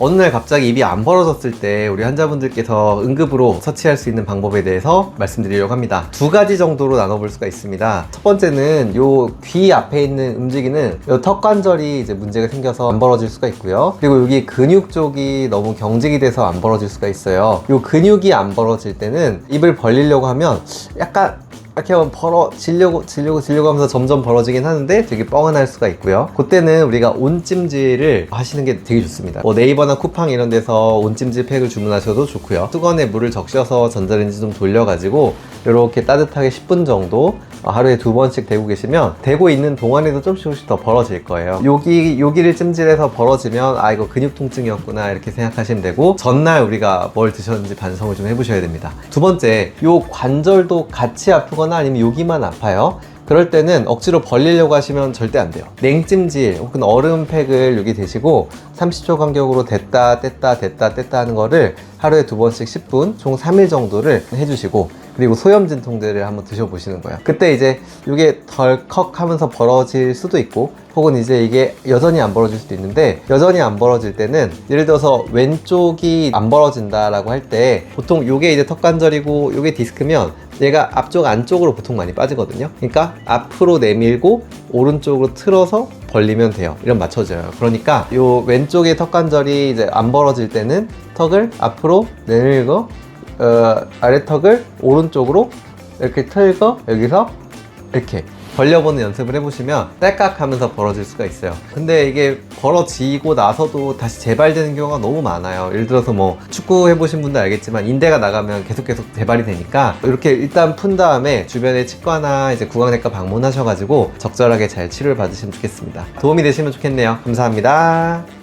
어느 날 갑자기 입이 안 벌어졌을 때 우리 환자분들께서 응급으로 처치할 수 있는 방법에 대해서 말씀드리려고 합니다. 두 가지 정도로 나눠볼 수가 있습니다. 첫 번째는 요 귀 앞에 있는 움직이는 요 턱 관절이 이제 문제가 생겨서 안 벌어질 수가 있고요. 그리고 여기 근육 쪽이 너무 경직이 돼서 안 벌어질 수가 있어요. 요 근육이 안 벌어질 때는 입을 벌리려고 하면 약간 이렇게 하면 벌어지려고 지려고 지려고 하면서 점점 벌어지긴 하는데 되게 뻐근할 수가 있고요. 그때는 우리가 온찜질을 하시는 게 되게 좋습니다. 뭐 네이버나 쿠팡 이런 데서 온찜질 팩을 주문하셔도 좋고요. 수건에 물을 적셔서 전자레인지 좀 돌려가지고 이렇게 따뜻하게 10분 정도 어, 하루에 두 번씩 대고 계시면 대고 있는 동안에도 조금씩 조금씩 더 벌어질 거예요. 여기 여기를 찜질해서 벌어지면 아 이거 근육 통증이었구나 이렇게 생각하시면 되고 전날 우리가 뭘 드셨는지 반성을 좀 해보셔야 됩니다. 두 번째 요 관절도 같이 아프거나 아니면 여기만 아파요. 그럴 때는 억지로 벌리려고 하시면 절대 안 돼요. 냉찜질 혹은 얼음팩을 여기 대시고 30초 간격으로 됐다 뗐다 됐다 뗐다 하는 거를 하루에 두 번씩 10분 총 3일 정도를 해주시고 그리고 소염 진통제를 한번 드셔보시는 거예요. 그때 이제 이게 덜컥 하면서 벌어질 수도 있고 혹은 이제 이게 여전히 안 벌어질 수도 있는데 여전히 안 벌어질 때는 예를 들어서 왼쪽이 안 벌어진다라고 할 때 보통 이게 이제 턱관절이고 이게 디스크면 얘가 앞쪽 안쪽으로 보통 많이 빠지거든요. 그러니까 앞으로 내밀고 오른쪽으로 틀어서 벌리면 돼요. 이런 맞춰져요. 그러니까 이 왼쪽의 턱관절이 이제 안 벌어질 때는 턱을 앞으로 내밀고 어, 아래 턱을 오른쪽으로 이렇게 틀고 여기서 이렇게 벌려보는 연습을 해보시면 딸깍 하면서 벌어질 수가 있어요. 근데 이게 벌어지고 나서도 다시 재발되는 경우가 너무 많아요. 예를 들어서 뭐 축구 해보신 분들 알겠지만 인대가 나가면 계속 계속 재발이 되니까 이렇게 일단 푼 다음에 주변에 치과나 이제 구강내과 방문하셔가지고 적절하게 잘 치료를 받으시면 좋겠습니다. 도움이 되시면 좋겠네요. 감사합니다.